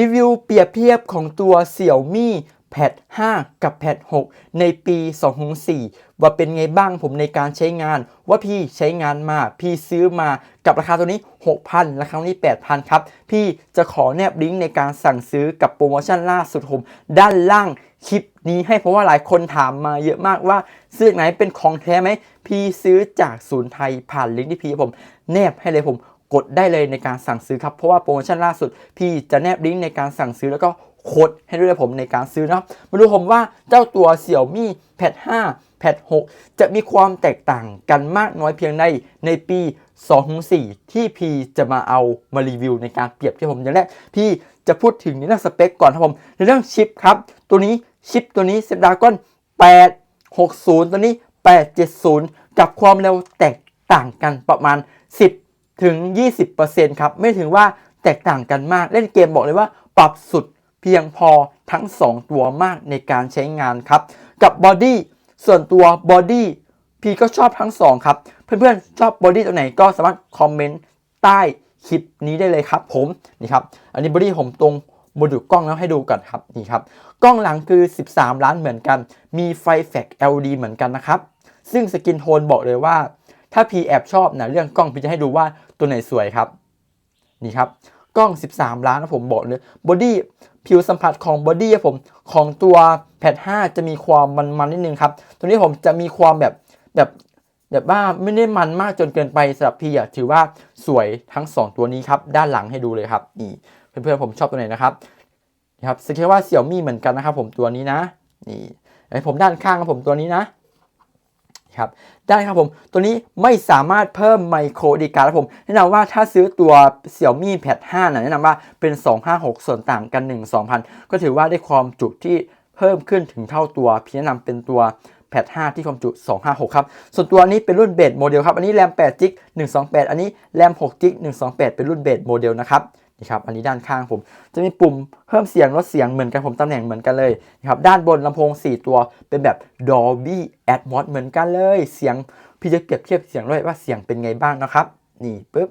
รีวิวเปรียบเทียบของตัว Xiaomi Pad 5 กับ Pad 6 ในปี 2004 ว่าเป็นไงบ้างผมในการใช้งาน ว่าพี่ใช้งานมา พี่ซื้อมากับราคาตัวนี้ 6,000 ราคาตัวนี้ 8,000 ครับ พี่จะขอแนบลิงก์ในการสั่งซื้อกับโปรโมชั่นล่าสุดผมด้านล่างคลิปนี้ให้เพราะว่าหลายคนถามมาเยอะมากว่าซื้อไหนเป็นของแท้ไหม พี่ซื้อจากศูนย์ไทยผ่านลิงก์ที่พี่ผม แนบให้เลยผม กดได้เลยในการสั่งซื้อครับ เพราะว่าโปรโมชั่นล่าสุด พี่จะแนบลิงก์ในการสั่งซื้อแล้วก็โค้ดให้ด้วยผมในการซื้อนะมาดูผมว่าเจ้าตัว Xiaomi Pad 5 Pad 6จะมีความแตกต่างกันมากน้อยเพียงใดในปี2-4 ที่พี่จะมาเอามารีวิวในการเปรียบเทียบผมอย่างแรกพี่จะพูดถึงในเรื่องสเปคก่อนครับผม ในเรื่องชิปครับ ตัวนี้ชิปตัวนี้ Snapdragon 860 ตัวนี้ 870 กับความเร็วแตกต่างกันประมาณ10 ถึง 20%ครับไม่ถึงว่าแตกต่างกันมากเล่นเกมบอกเลยว่าปรับสุดเพียงพอทั้ง 2 ตัวมากในการใช้งานครับ กับบอดี้ส่วนตัวบอดี้พีก็ชอบทั้ง 2 ครับ เพื่อนๆ ชอบบอดี้ตัวไหนก็สามารถคอมเมนต์ใต้คลิปนี้ได้เลยครับผมนี่ครับ อันนี้บอดี้ผมตรงโมดูกล้องแล้วให้ดูกันครับนี่ครับ กล้องหลังคือ 13 ล้านเหมือนกัน มีไฟแฟก LED เหมือนกันนะครับ ซึ่งสกินโทนบอกเลยว่า ถ้าพีแอบชอบนะเรื่องกล้องพี่จะให้ดูว่า ตัวไหนสวยครับ นี่ครับ กล้อง 13 ล้านนะผมบอกเลยบอดี้ผิวสัมผัสของบอดี้ผมของตัวแพด5จะมีความมันๆนิดนึงครับตัวนี้ผมจะมีความแบบแบบแบบว่าไม่ได้มันมากจนเกินไปสำหรับพี่อะถือว่าสวยทั้ง 2 ตัวนี้ครับด้านหลังให้ดูเลยครับนี่เพื่อนๆผมชอบตัวไหนนะครับนี่ครับสังเกตว่าเสี่ยวมี่เหมือนกันนะครับผมตัวนี้นะนี่ให้ผมด้านข้างครับผมตัวนี้นะ ครับได้ครับผม ตัวนี้ไม่สามารถเพิ่มไมโครดีการ์ดครับผม แนะนำว่าถ้าซื้อตัว Xiaomi Pad 5นะแนะนำว่าเป็น 256 ส่วนต่างกัน 1 2,000 ก็ถือว่าได้ความจุที่เพิ่มขึ้นถึงเท่าตัวพี่แนะนำเป็นตัว Pad 5ที่ความจุ 256 ครับ ส่วนตัวนี้เป็นรุ่นเบสโมเดลครับ อันนี้แรม8 g ิก128 อันนี้แรม6 g ิก128 เป็นรุ่นเบสโมเดลนะครับ นะครับอันนี้ด้านข้างผม จะมีปุ่มเพิ่มเสียงลดเสียงเหมือนกันผมตำแหน่งเหมือนกันเลยนะครับด้านบนลำโพง 4 ตัวเป็นแบบ Dolby Atmos เหมือนกันเลย เสียงพี่จะเปรียบเทียบเสียงด้วยว่าเสียงเป็นไงบ้างนะครับ นี่ปุ๊บ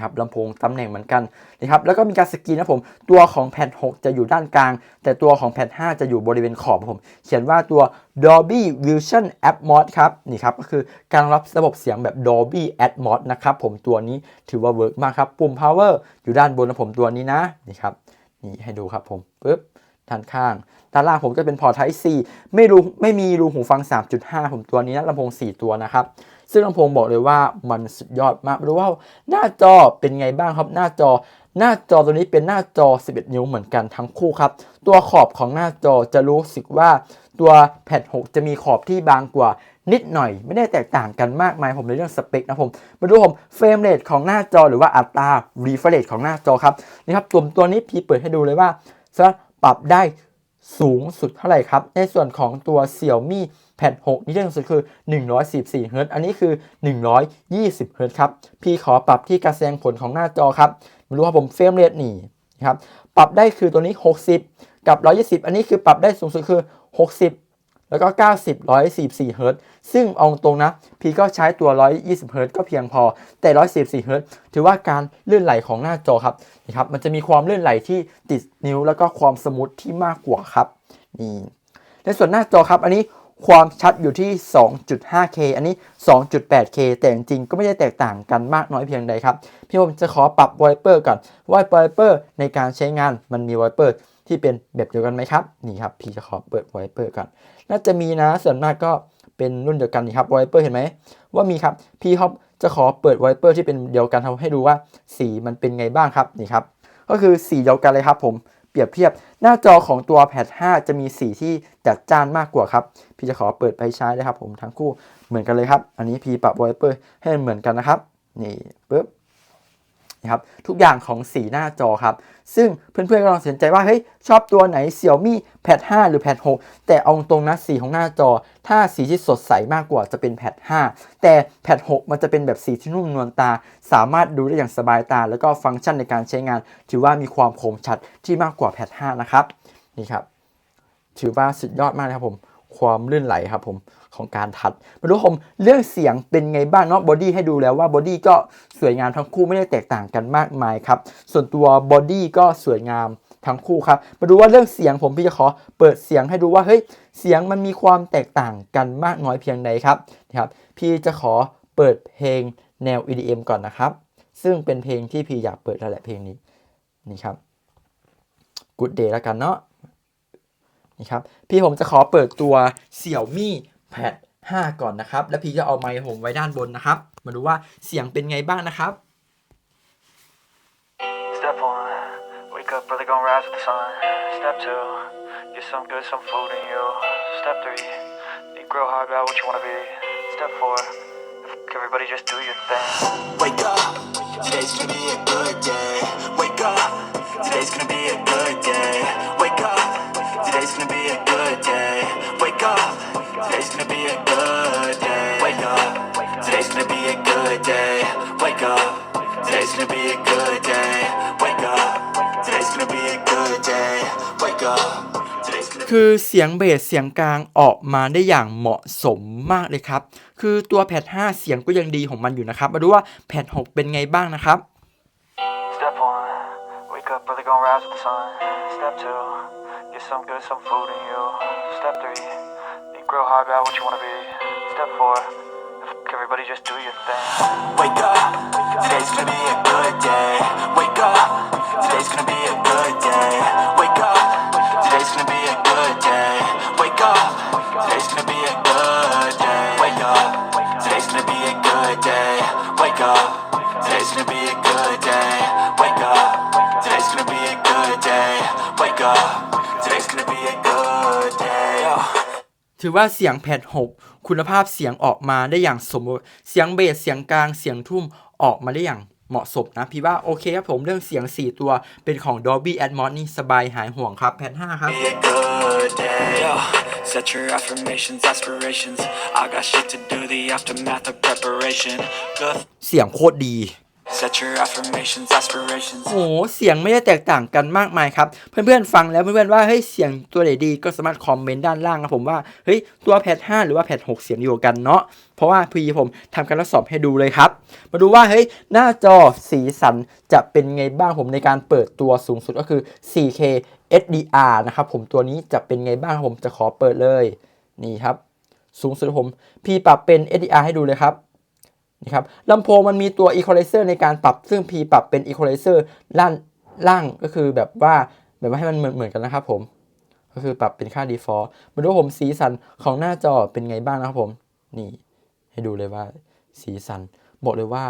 ครับลำโพงตำแหน่งเหมือนกันนะครับแล้วก็มีการสกรีนนะผม ตัวของแผ่น 6 จะอยู่ด้านกลาง แต่ตัวของแผ่น 5 จะอยู่บริเวณขอบครับผม เขียนว่าตัว Dolby Vision Atmos ครับนี่ครับก็คือการรับระบบเสียงแบบ Dolby Atmos นะครับผมตัวนี้ถือว่าเวิร์กมากครับ ปุ่ม power อยู่ด้านบนนะผมตัวนี้นะนี่ครับนี่ให้ดูครับผมปึ๊บด้านข้าง ด้านล่างผมก็เป็นพอร์ต Type C ไม่รู้ไม่มีรูหูฟัง 3.5 ผมตัวนี้นะลำโพง 4 ตัวนะครับ ซึ่งลำโพงบอกเลยว่ามันสุดยอดมากรู้ว่าหน้าจอเป็นไงบ้างครับหน้าจอ หน้าจอตัวนี้เป็นหน้าจอ 11 นิ้วเหมือนกันทั้งคู่ครับ ตัวขอบของหน้าจอจะรู้สึกว่าตัวแพด6จะมีขอบที่บางกว่านิดหน่อย ไม่ได้แตกต่างกันมากมายผมในเรื่องสเปคนะผมมาดูผมเฟรมเรทของหน้าจอหรือว่าอัตรา refresh ของหน้าจอครับนี่ครับตัวตัวนี้พี่เปิดให้ดูเลยว่าสามารถปรับได้สูงสุดเท่าไหร่ครับ ในส่วนของตัว Xiaomi Pad 6นี่ที่สูงสุดคือ 144เฮิรตอันนี้คือ 120เฮิรตครับ พี่ขอปรับที่การแสดงผลของหน้าจอครับไม่รู้ว่าผมเฟรมเรทนี่นะครับปรับได้คือตัวนี้ 60 กับ 120 อันนี้คือปรับได้สูงสุดคือ 60 แล้วก็ 90 144เฮิรตซึ่งเอาตรงนะ พี่ก็ใช้ตัว 120เฮิรตก็เพียงพอ แต่ 144เฮิรตถือว่าการลื่นไหลของหน้าจอครับนะครับมันจะมีความลื่นไหลที่ติดนิ้วแล้วก็ความสมูทที่มากกว่าครับนี่ในส่วนหน้าจอครับอันนี้ ความชัดอยู่ที่ 2.5K อันนี้ 2.8K แต่จริงๆ ก็ไม่ได้แตกต่างกันมากน้อยเพียงใดครับ พี่ผมจะขอปรับไวเปอร์ก่อนว่าไวเปอร์ในการใช้งานมันมีไวเปอร์ที่เป็นแบบเดียวกันไหมครับ นี่ครับ พี่จะขอเปิดไวเปอร์ก่อน น่าจะมีนะ ส่วนมากก็เป็นรุ่นเดียวกันนี่ครับไวเปอร์เห็นไหม ว่ามีครับ พี่ครับจะขอเปิดไวเปอร์ที่เป็นเดียวกันทำให้ดูว่าสีมันเป็นไงบ้างครับ นี่ครับ ก็คือสีเดียวกันเลยครับผม ปรียบเทียบ หน้าจอของตัวแพด5จะมีสีที่จัดจ้านมากกว่าครับ พี่จะขอเปิดไปใช้นะครับผมทั้งคู่เหมือนกันเลยครับ อันนี้พี่ปรับไวเปอร์ให้เหมือนกันนะครับ นี่ปึ๊บ นะครับทุกอย่างของสีหน้าจอครับ ซึ่งเพื่อนๆก็ลองสนใจว่าเฮ้ยชอบตัวไหน Xiaomi Pad 5 หรือ Pad 6 แต่เอาตรงนะสีของหน้าจอ ถ้าสีที่สดใสมากกว่าจะเป็น Pad 5 แต่ Pad 6 มันจะเป็นแบบสีที่นุ่มนวลตา สามารถดูได้อย่างสบายตา แล้วก็ฟังก์ชันในการใช้งาน ถือว่ามีความคมชัดที่มากกว่า Pad 5 นะครับนี่ครับถือว่าสุดยอดมากนะครับผมคความลื่นไหลครับผม ของการทัดมาดูผมเรื่องเสียงเป็นไงบ้างเนาะบอดี้ให้ดูแล้วว่าบอดี้ก็สวยงามทั้งคู่ไม่ได้แตกต่างกันมากมายครับ ส่วนตัวบอดี้ก็สวยงามทั้งคู่ครับ มาดูว่าเรื่องเสียงผมพี่จะขอเปิดเสียงให้ดูว่าเฮ้ยเสียงมันมีความแตกต่างกันมากน้อยเพียงใดครับนะครับ พี่จะขอเปิดเพลงแนว EDM ก่อนนะครับ ซึ่งเป็นเพลงที่พี่อยากเปิดแล้วแหละเพลงนี้นี่ครับ Good Day แล้วกันเนาะนี่ครับ พี่ผมจะขอเปิดตัว Xiaomi Pad 5ก่อนนะครับ แล้วพี่จะเอาไมค์ผมไว้ด้านบนนะครับ มาดูว่าเสียงเป็นไงบ้างนะครับ Step one, wake up early, gonna rise with the sun. Step two, get some good, some food in you. Step three, think real hard about what you wanna be. Step four, everybody just do your thing. Wake up, today's gonna be a good day. Wake up, today's gonna be a good day. Wake up, today's gonna be a good day. Wake up, today's gonna be a good day. Wake up, today's gonna be a good day. Wake up, today's gonna be a good day. Wake up, today's gonna be a good day. Wake up, today's gonna คือเสียงเบสเสียงกลางออกมาได้อย่างเหมาะสมมากเลยครับ คือตัวแพด5เสียงก็ยังดีของมันอยู่นะครับ มาดูว่าแพด6เป็นไงบ้างนะครับ Step one, wake up early, gonna rise with the sun. Step two, get some good, some food in you. Step three, real hard about what you wanna be. Step four, fuck everybody just do your thing. Wake up, today's gonna be a good day. Wake up, today's gonna be a good day. Wake up, today's gonna be a good day. Wake up, today's gonna be a good day. Wake up, today's gonna be a good day. Wake up, today's gonna be a good day. Wake up, today's gonna be a good day. Wake up, ถือว่าเสียงแพด6คุณภาพเสียงออกมาได้อย่างสมบูรณ์เสียงเบสเสียงกลางเสียงทุ่มออกมาได้อย่างเหมาะสมนะ พี่ว่าโอเคครับผมเรื่องเสียง 4 ตัวเป็นของ Dolby Atmos นี่สบายหายห่วงครับ แพด5ครับ be a good day. Yo, set your affirmations, aspirations. I got shit to do, the aftermath of preparation. Good. เสียงโคตรดี Set your affirmations, aspirations. โอ้โหเสียงไม่ได้แตกต่างกันมากมายครับ เพื่อนๆฟังแล้วเพื่อนๆว่าเฮ้ยเสียงตัวไหนดีก็สามารถคอมเมนต์ด้านล่างครับผมว่าเฮ้ยตัวแพด5หรือว่าแพด6เสียงเดียวกันเนาะเพราะว่าพี่ผมทำการทดสอบให้ดูเลยครับ มาดูว่าเฮ้ยหน้าจอสีสันจะเป็นไงบ้างผมในการเปิดตัวสูงสุดก็คือ 4K HDR นะครับผมตัวนี้จะเป็นไงบ้างครับผมจะขอเปิดเลยนี่ครับ สูงสุดผมพี่ปรับเป็น HDR ให้ดูเลยครับ นี่ครับลำโพงมันมีตัว equalizer ในการปรับซึ่ง P ปรับเป็น equalizer ล่างล่างก็คือแบบว่าแบบว่าให้มันเหมือนเหมือนกันนะครับผม ก็คือปรับเป็นค่า default มาดูผมสีสันของหน้าจอเป็นไงบ้างนะครับผม นี่ ให้ดูเลยว่าสีสัน บอกเลยว่า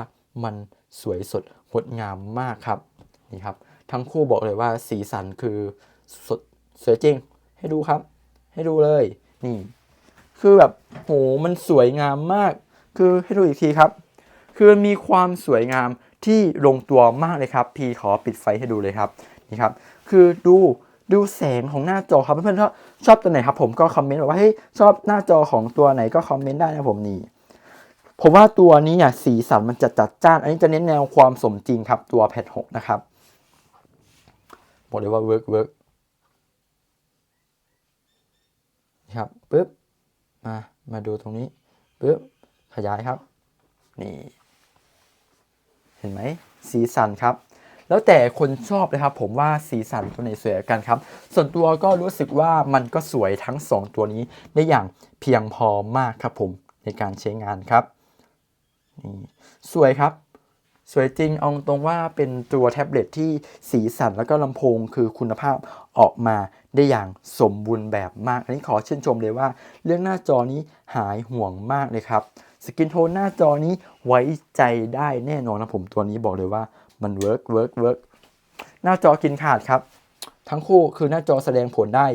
มันสวยสดงดงามมากครับ นี่ครับ ทั้งคู่บอกเลยว่าสีสันคือสดสวยจริง ให้ดูครับ ให้ดูเลย นี่ คือแบบโหมันสวยงามมาก คือให้ดูอีกทีครับ คือมีความสวยงามที่ลงตัวมากเลยครับ พี่ขอปิดไฟให้ดูเลยครับนี่ครับ คือดูดูแสงของหน้าจอครับเพื่อนๆถ้าชอบตัวไหนครับผมก็คอมเมนต์บอกว่าเฮ้ยชอบหน้าจอของตัวไหนก็คอมเมนต์ได้นะผมนี่ผมว่าตัวนี้เนี่ยสีสันมันจะจัดจ้าน อันนี้จะเน้นแนวความสมจริงครับตัวแพทหกนะครับบอกเลยว่าเวิร์กเวิร์กครับปึ๊บมามาดูตรงนี้ปึ๊บ ขยายครับ นี่ เห็นไหมสีสันครับ แล้วแต่คนชอบเลยครับ ผมว่าสีสันตัวไหนสวยกันครับ ส่วนตัวก็รู้สึกว่ามันก็สวยทั้ง 2 ตัวนี้ได้อย่างเพียงพอมากครับผมในการใช้งานครับนี่สวยครับ สวยจริงเอาตรงว่าเป็นตัวแท็บเล็ตที่สีสันแล้วก็ลำโพงคือคุณภาพออกมาได้อย่างสมบูรณ์แบบมาก อันนี้ขอชื่นชมเลยว่า เรื่องหน้าจอนี้หายห่วงมากเลยครับ สกินโทนหน้าจอนี้ไว้ใจได้แน่นอนนะผมตัวนี้บอกเลยว่ามันเวิร์กเวิร์กเวิร์กหน้าจอกินขาดครับ ทั้งคู่คือหน้าจอแสดงผลได้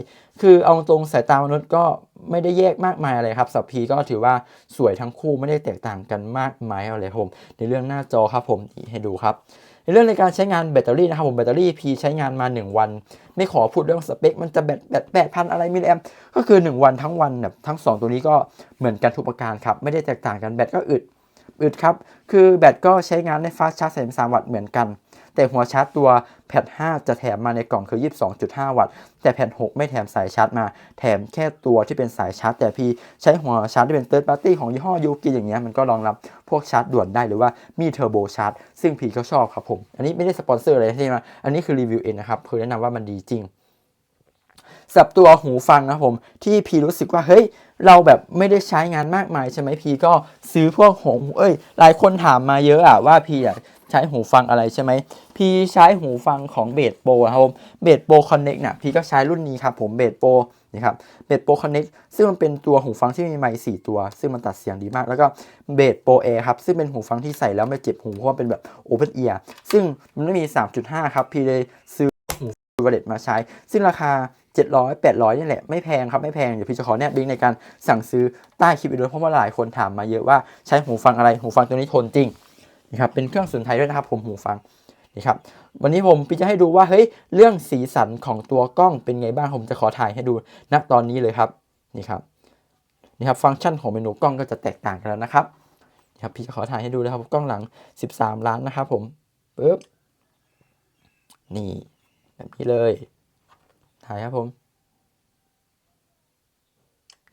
คือเอาตรงสายตามนุษย์ก็ไม่ได้แยกมากมายอะไรครับสับพีก็ถือว่าสวยทั้งคู่ไม่ได้แตกต่างกันมากมายอะไรผม ในเรื่องหน้าจอครับผมให้ดูครับ ในเรื่องในการใช้งานแบตเตอรี่นะครับผมแบตเตอรี่พีใช้งานมา 1 วัน ไม่ขอพูดเรื่องสเปค มันจะแบตแบตแปดพันอะไรมิลลิแอมก็คือ 1 วันทั้งวันแบบทั้ง 2 ตัวนี้ก็เหมือนกันทุกประการครับไม่ได้แตกต่างกันแบตก็อึดอึดครับคือแบตก็ใช้งานในฟาสชาร์จ33วัตต์เหมือนกัน แต่หัวชาร์จตัวแพด 5 จะแถมมาในกล่องคือ 22.5 วัตต์ แต่แผ่น6ไม่แถมสายชาร์จมา แถมแค่ตัวที่เป็นสายชาร์จ แต่พี่ใช้หัวชาร์จที่เป็น third party ของยี่ห้อยูกิอย่างเงี้ยมันก็รองรับพวกชาร์จด่วนได้หรือว่ามีเทอร์โบชาร์จซึ่งพี่ก็ชอบครับผม อันนี้ไม่ได้สปอนเซอร์อะไรใช่ไหมอันนี้คือรีวิวเองนะครับคือแนะนำว่ามันดีจริงสับตัวหูฟังนะผมที่พีรู้สึกว่าเฮ้ยเราแบบไม่ได้ใช้งานมากมายใช่ไหมพีก็ซื้อพวกหูเอ้ยหลายคนถามมาเยอะอะว่าพีอะ ใช้หูฟังอะไรใช่ไหม พี่ใช้หูฟังของเบสโปรครับผมเบสโปรคอนเน็กเนี่ยพี่ก็ใช้รุ่นนี้ครับผมเบสโปรนี่ครับเบสโปรคอนเน็กซึ่งมันเป็นตัวหูฟังที่มีไมค์สี่ตัว ซึ่งมันตัดเสียงดีมาก แล้วก็เบสโปรแอร์ครับ ซึ่งเป็นหูฟังที่ใส่แล้วไม่เจ็บหูเพราะว่าเป็นแบบโอเพนเอียร์ซึ่งมันไม่มี 3.5 ครับ พี่เลยซื้อหูวเลตมาใช้ ซึ่งราคา 700 800นี่แหละ ไม่แพงครับ ไม่แพง เดี๋ยวพี่จะขอแนบลิงก์ในการสั่งซื้อใต้คลิปวิดีโอเพราะว่าหลายคนถามมาเยอะว่าใช้หูฟังอะไร หูฟังตัวนี้ทนจริง นะครับเป็นเครื่องสุนไทยด้วยนะครับผมหูฟังนี่ครับวันนี้ผมพี่จะให้ดูว่าเฮ้ยเรื่องสีสันของตัวกล้องเป็นไงบ้างผมจะขอถ่ายให้ดูณตอนนี้เลยครับนี่ครับนี่ครับฟังก์ชันของเมนูกล้องก็จะแตกต่างกันแล้วนะครับนี่ครับพี่จะขอถ่ายให้ดูนะครับกล้องหลัง 13 ล้านนะครับผมปึ๊บนี่แบบนี้เลย ถ่ายครับผม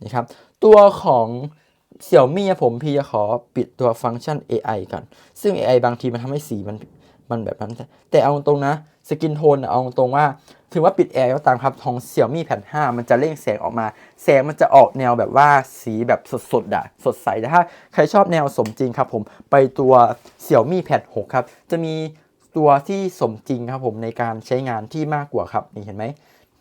นี่ครับตัวของ เสี่ยวมี่ผมพี่จะขอปิดตัวฟังก์ชัน AI ก่อน ซึ่ง AI บางทีมันทำให้สีมันมันแบบนั้น แต่เอาตรงนะ สกินโทนเอาตรงว่าถึงว่าปิดแอร์ก็ตามครับของเสี่ยวมี่แผ่น 5 มันจะเร่งแสงออกมา แสงมันจะออกแนวแบบว่าสีแบบสดๆอะสดใสแต่ถ้าใครชอบแนวสมจริงครับผมไปตัวเสี่ยวมี่แผ่น 6 ครับ จะมีตัวที่สมจริงครับผมในการใช้งานที่มากกว่าครับ นี่เห็นไหม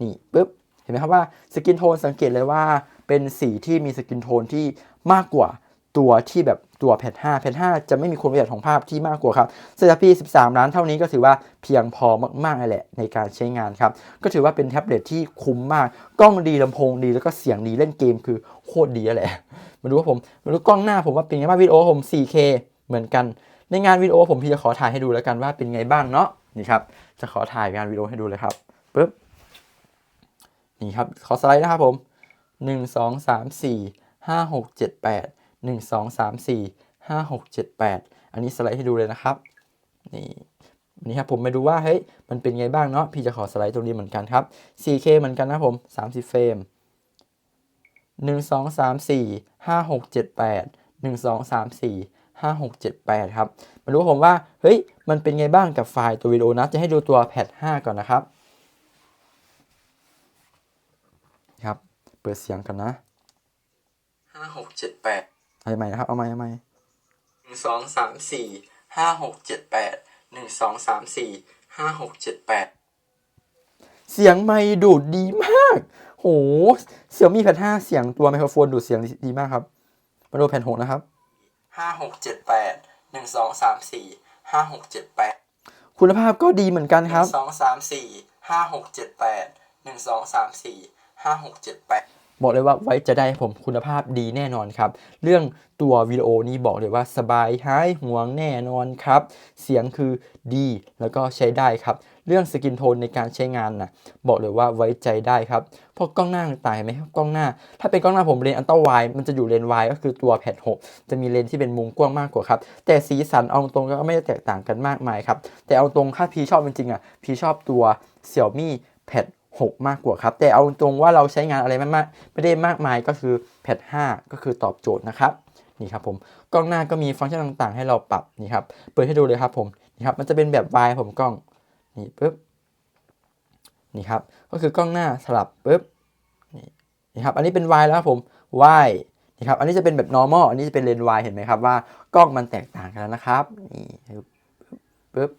นี่ปุ๊บเห็นไหมครับว่าสกินโทนสังเกตเลยว่า เป็นสีที่มีสกินโทนที่มากกว่าตัวที่แบบตัวแพท5แพท5จะไม่มีความละเอียดของภาพที่มากกว่าครับสำหรับพี่13 ล้านเท่านี้ก็ถือว่าเพียงพอมากๆเลยแหละในการใช้งานครับ ก็ถือว่าเป็นแท็บเล็ตที่คุ้มมาก กล้องดีลำโพงดีแล้วก็เสียงดีเล่นเกมคือโคตรดีแหละมาดูว่าผมมาดูกล้องหน้าผมว่าเป็นไงบ้างวิดีโอผม 4K เหมือนกัน ในงานวิดีโอผมพี่จะขอถ่ายให้ดูแล้วกันว่าเป็นไงบ้างเนาะนี่ครับจะขอถ่ายงานวิดีโอให้ดูเลยครับปึ๊บนี่ครับขอสไลด์นะครับผม 1 2 3 4 5 6 7 8 1 2 3 4 5 6 7 8 อันนี้สไลด์ให้ดูเลยนะครับ นี่นี่ครับผมมาดูว่าเฮ้ยมันเป็นไงบ้างเนาะพี่จะขอสไลด์ตรงนี้เหมือนกันครับ 4K เหมือนกันนะผม 30 เฟรม 1 2 3 4 5 6 7 8 1 2 3 4 5 6 7 8 ครับ มาดูผมว่า เฮ้ย มันเป็นไงบ้างกับไฟล์ตัววิดีโอนะ จะให้ดูตัวแพท5ก่อนนะครับ เปิดเสียงกันนะห้าหกเจ็ดแปดเอาใหม่นะครับ เอาใหม่เอาใหม่หนึ่งสองสามสี่ห้าหกเจ็ดแปดหนึ่งสองสามสี่ห้าหกเจ็ดแปดเสียงไม่ดูดดีมาก โหเสี่ยมี่แผ่นห้าเสียงตัวไมโครโฟนดูดเสียงดีมากครับ มาดูแผ่นหกนะครับห้าหกเจ็ดแปดหนึ่งสองสามสี่ห้าหกเจ็ดแปดคุณภาพก็ดีเหมือนกันครับสองสามสี่ห้าหกเจ็ดแปดหนึ่งสองสามสี่ห้าหกเจ็ดแปด บอกเลยว่าไว้จะได้ผมคุณภาพดีแน่นอนครับ เรื่องตัววิดีโอนี้บอกเลยว่าสบายหายห่วงแน่นอนครับ เสียงคือดีแล้วก็ใช้ได้ครับ เรื่องสกินโทนในการใช้งานนะบอกเลยว่าไว้ใจได้ครับเพราะกล้องหน้าต่างเห็นไหมครับกล้องหน้า ถ้าเป็นกล้องหน้าผมเลนอัลตร้าไวมันจะอยู่เลนส์วายก็คือตัวแพด6จะมีเลนที่เป็นมุมกว้างมากกว่าครับ แต่สีสันเอาตรงก็ไม่ได้แตกต่างกันมากมายครับ แต่เอาตรงถ้าพีชอบจริงๆอะพีชอบตัว Xiaomi Pad 6 มากกว่าครับ แต่เอาตรงว่าเราใช้งานอะไรไม่มากไม่ได้มากมายก็คือ Pad 5ก็คือตอบโจทย์นะครับนี่ครับผมกล้องหน้าก็มีฟังก์ชันต่างๆ ให้เราปรับนี่ครับเปิดให้ดูเลยครับผมนี่ครับมันจะเป็นแบบวายผมกล้องนี่ปุ๊บนี่ครับก็คือกล้องหน้าสลับปุ๊บนี่นี่ครับอันนี้เป็นวายแล้วครับผมวายนี่ครับอันนี้จะเป็นแบบ normal อันนี้จะเป็นเลนวายเห็นไหมครับว่ากล้องมันแตกต่างกันแล้วนะครับนี่ปุ๊บ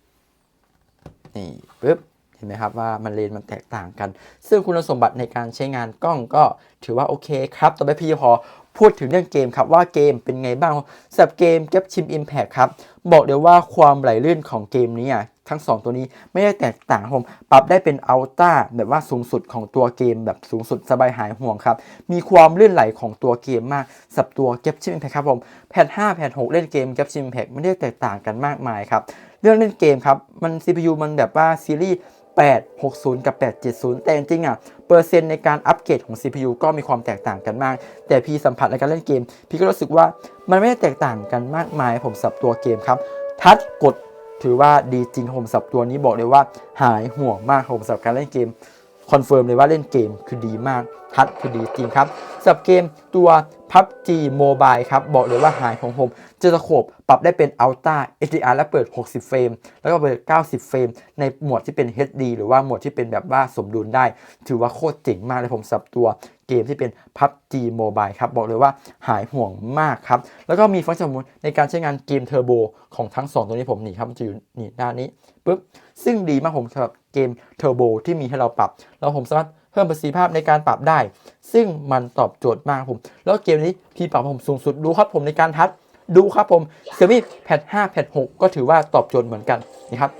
นี่ปุ๊บ เห็นไหมครับว่ามันเลนมันแตกต่างกัน ซึ่งคุณสมบัติในการใช้งานกล้องก็ถือว่าโอเคครับ ต่อไปพี่พอพูดถึงเรื่องเกมครับว่าเกมเป็นไงบ้างสำหรับเกม Gap Chim Impact ครับ บอกเลยว่าความไหลลื่นของเกมนี้อะทั้ง 2 ตัวนี้ไม่ได้แตกต่างครับผมปรับได้เป็นอัลต้าแบบว่าสูงสุดของตัวเกมแบบสูงสุดสบายหายห่วงครับ มีความลื่นไหลของตัวเกมมากสับตัว Gap Chim Impact ครับผมแพท5แพท6เล่นเกม Gap Chim Impact ไม่ได้แตกต่างกันมากมายครับเรื่องเล่นเกมครับมัน CPU มันแบบว่าซีรีส์ 860 กับ 870 แต่จริงๆอะเปอร์เซ็นต์ในการอัปเกรดของ CPU ก็มีความแตกต่างกันมาก แต่พี่สัมผัสในการเล่นเกม พี่ก็รู้สึกว่ามันไม่ได้แตกต่างกันมากมายผมสับตัวเกมครับ ทัชกดถือว่าดีจริงผมสับตัวนี้บอกเลยว่า หายห่วงมากผมสับการเล่นเกม คอนเฟิร์มเลยว่าเล่นเกมคือดีมากทัดคือดีจริงครับสำหรับเกมตัว PUBG Mobile ครับ บอกเลยว่าหายของผมจะตะขบปรับได้เป็น Ultra HDR และเปิด 60 เฟรม แล้วก็เปิด 90 เฟรม ในหมวดที่เป็น HD หรือว่าหมวดที่เป็นแบบว่าสมดุลได้ ถือว่าโคตรเจ๋งมากเลยผมสับตัว เกมที่เป็น PUBG Mobile ครับ บอกเลยว่าหายห่วงมากครับ แล้วก็มีฟังก์ชันสมมุติในการใช้งานเกมเทอร์โบของทั้ง 2 ตัวนี้ผมนี่ครับมันจะอยู่นี่ด้านนี้ปุ๊บซึ่งดีมากผมสำหรับเกมเทอร์โบที่มีให้เราปรับแล้วผมสามารถเพิ่มประสิทธิภาพในการปรับได้ ซึ่งมันตอบโจทย์มากผม แล้วเกมนี้พี่ปรับผมสูงสุดดูครับผมในการทัดดูครับผมเซมี่แพท5แพท6ก็ถือว่าตอบโจทย์เหมือนกันนะครับ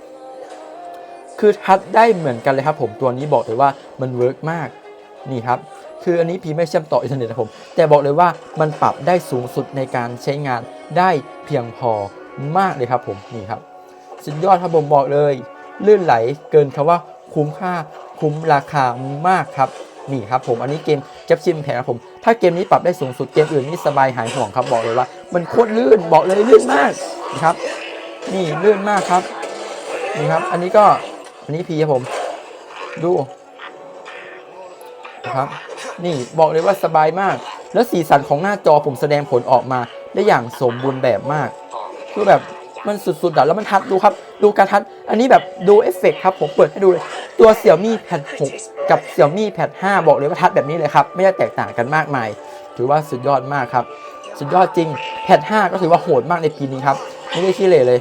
คือทัดได้เหมือนกันเลยครับผมตัวนี้บอกเลยว่ามันเวิร์กมากนี่ครับ คืออันนี้พีไม่เชื่อมต่ออินเทอร์เน็ตนะผม แต่บอกเลยว่ามันปรับได้สูงสุดในการใช้งานได้เพียงพอมากเลยครับผมนี่ครับ สุดยอดครับผมบอกเลย ลื่นไหลเกินคำว่าคุ้มค่าคุ้มราคามากครับนี่ครับผมอันนี้เกมจ็บชิมแผงครับผม ถ้าเกมนี้ปรับได้สูงสุดเกมอื่นนี่สบายหายห่วงครับบอกเลยว่า มันโคตรลื่นบอกเลยลื่นมากนะครับ นี่ลื่นมากครับนี่ครับ อันนี้ก็อันนี้พีครับผม ดู นะครับ นี่บอกเลยว่าสบายมาก แล้วสีสันของหน้าจอผมแสดงผลออกมาได้อย่างสมบูรณ์แบบมาก คือแบบมันสุดๆอะแล้วมันทัดดูครับ ดูการทัด อันนี้แบบดูเอฟเฟกต์ครับ ผมเปิดให้ดูเลย ตัว Xiaomi Pad 6กับ Xiaomi Pad 5บอกเลยว่าทัดแบบนี้เลยครับ ไม่ได้แตกต่างกันมากมาย ถือว่าสุดยอดมากครับ สุดยอดจริง Pad 5ก็ถือว่าโหดมากในปีนี้ครับ ไม่ได้ขี้เหร่เลย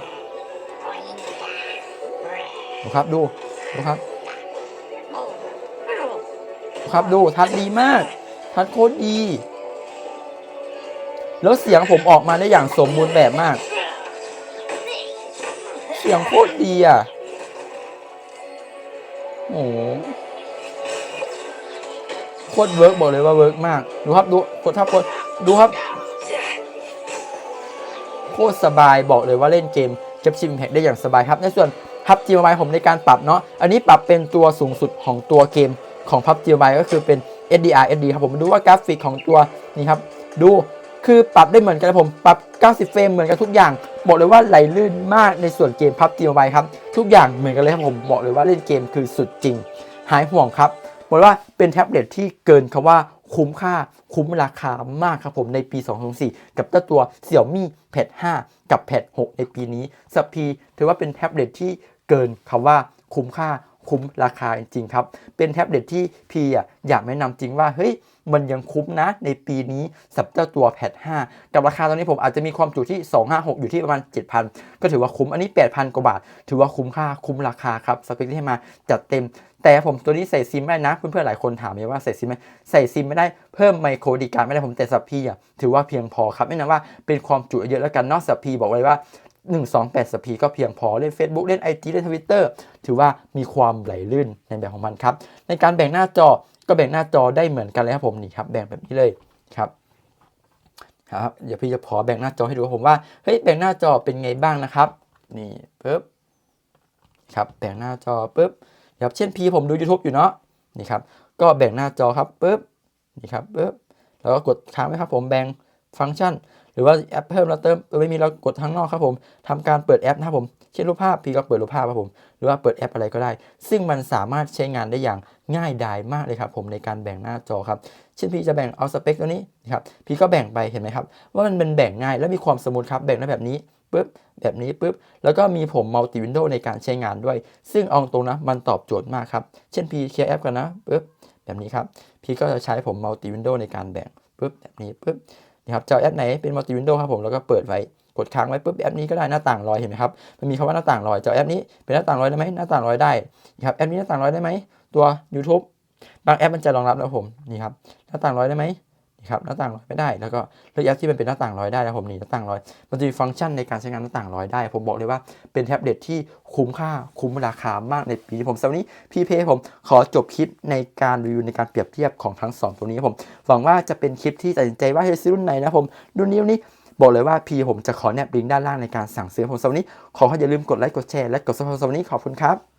ดูครับ ดู ดูครับ ครับดูทัดดีมาก ทัดโคตรดี แล้วเสียงผมออกมาได้อย่างสมบูรณ์แบบมาก เสียงโคตรดีอะโอ้โหโคตรเวิร์กบอกเลยว่าเวิร์กมาก ดูครับดูกดทับกดดูครับ โคตรสบายบอกเลยว่าเล่นเกมเก็บชิมแพ็กได้อย่างสบายครับ ในส่วนพับจีมบายผมในการปรับเนาะ อันนี้ปรับเป็นตัวสูงสุดของตัวเกม ของพับจีมบายก็คือเป็น SDR SD ครับผมดูว่ากราฟิกของตัวนี่ครับดูคือปรับได้เหมือนกันครับผมปรับ 90 เฟรมเหมือนกันทุกอย่าง บอกเลยว่าไหลลื่นมากในส่วนเกมพับจีมบายครับทุกอย่างเหมือนกันเลยครับผมบอกเลยว่าเล่นเกมคือสุดจริง หายห่วงครับบอกว่าเป็นแท็บเล็ตที่เกินคำว่าคุ้มค่าคุ้มราคามากครับผมในปี 2004กับเจ้าตัว Xiaomi Pad 5 กับ Pad 6 ในปีนี้สัพีถือว่าเป็นแท็บเล็ตที่เกินคำว่าคุ้มค่า คุ้มราคาจริงครับ เป็นแท็บเล็ตที่พีอะอยากแนะนำจริงว่าเฮ้ยมันยังคุ้มนะในปีนี้สับเจ้าตัว Pad 5กับราคาตอนนี้ผมอาจจะมีความจุที่ 256 อยู่ที่ประมาณ 7,000 ก็ถือว่าคุ้มอันนี้ 8,000 กว่าบาท ถือว่าคุ้มค่าคุ้มราคาครับสเปคที่ให้มาจัดเต็ม แต่ผมตัวนี้ใส่ซิมไม่ได้นะ เพื่อนๆหลายคนถามเลยว่าใส่ซิมไหมใส่ซิมไม่ได้เพิ่มไมโครดีการ์ไม่ได้ผมแต่สับพีอะถือว่าเพียงพอครับไม่นะว่าเป็นความจุเยอะแล้วกันนอกสับพีบอกไว้ว่า 128สับพีก็เพียงพอเล่น Facebook เล่น IG เล่น Twitter ถือว่ามีความไหลลื่นในแบบของมันครับ ในการแบ่งหน้าจอก็แบ่งหน้าจอได้เหมือนกันเลยครับผมนี่ครับแบ่งแบบนี้เลยครับครับเดี๋ยวพี่จะขอแบ่งหน้าจอให้ดูผมว่าเฮ้ยแบ่งหน้าจอเป็นไงบ้างนะครับนี่ปึ๊บครับแบ่งหน้าจอปึ๊บครับเช่นพีผมดู YouTube อยู่เนาะนี่ครับก็แบ่งหน้าจอครับปุ๊บนี่ครับปุ๊บแล้วก็กดค้างไว้ครับผมแบ่งฟังก์ชัน รือว่าแอปเพิ่มแล้วเติมไม่มีเรากดข้างนอกครับผมทำการเปิดแอปนะครับผมเช่นรูปภาพพีก็เปิดรูปภาพครับผมหรือว่าเปิดแอปอะไรก็ได้ ซึ่งมันสามารถใช้งานได้อย่างง่ายดายมากเลยครับผมในการแบ่งหน้าจอครับเช่นพีจะแบ่งเอาสเปคตัวนี้นะครับพีก็แบ่งไปเห็นไหมครับว่ามันเป็นแบ่งง่ายและมีความสมูทครับแบ่งได้แบบนี้ปุ๊บแบบนี้ปุ๊บแล้วก็มีผมมัลติวินโดว์ในการใช้งานด้วย ซึ่งเอาตรงนะมันตอบโจทย์มากครับ เช่นพีเคลียร์แอปกันนะปุ๊บแบบนี้ครับ พีก็จะใช้ผมมัลติวินโดว์ในการแบ่งปุ๊บแบบนี้ปุ๊บ ครับจะเอาแอปไหนเป็นมัลติวินโดว์ครับผมแล้วก็เปิดไว้กดค้างไว้ปุ๊บแอปนี้ก็ได้หน้าต่างลอยเห็นไหมครับมันมีคำว่าหน้าต่างลอยจะเอาแอปนี้เป็นหน้าต่างลอยได้ไหมหน้าต่างลอยได้ครับแอปนี้หน้าต่างลอยได้ไหมตัว YouTube บางแอปมันจะรองรับนะผมนี่ครับหน้าต่างลอยได้ไหม นี่ครับหน้าต่างลอยไม่ได้ แล้วก็เลือกแอปที่มันเป็นหน้าต่างลอยได้นะผมนี่หน้าต่างลอย มันจะมีฟังก์ชันในการใช้งานหน้าต่างลอยได้ ผมบอกเลยว่าเป็นแท็บเล็ตที่คุ้มค่าคุ้มราคามากในปีนี้ผมสำหรับนี้พี่เพผมขอจบคลิปในการรีวิวในการเปรียบเทียบของทั้งสองตัวนี้ผมหวังว่าจะเป็นคลิปที่ตัดสินใจว่าจะซื้อรุ่นไหนนะผมรุ่นนี้รุ่นนี้บอกเลยว่าพี่ผมจะขอแนบลิงก์ด้านล่างในการสั่งซื้อผมสำหรับนี้ขอให้อย่าลืมกดไลค์กดแชร์และกดซับสไครต์สำหรับนี้ขอบคุณครับ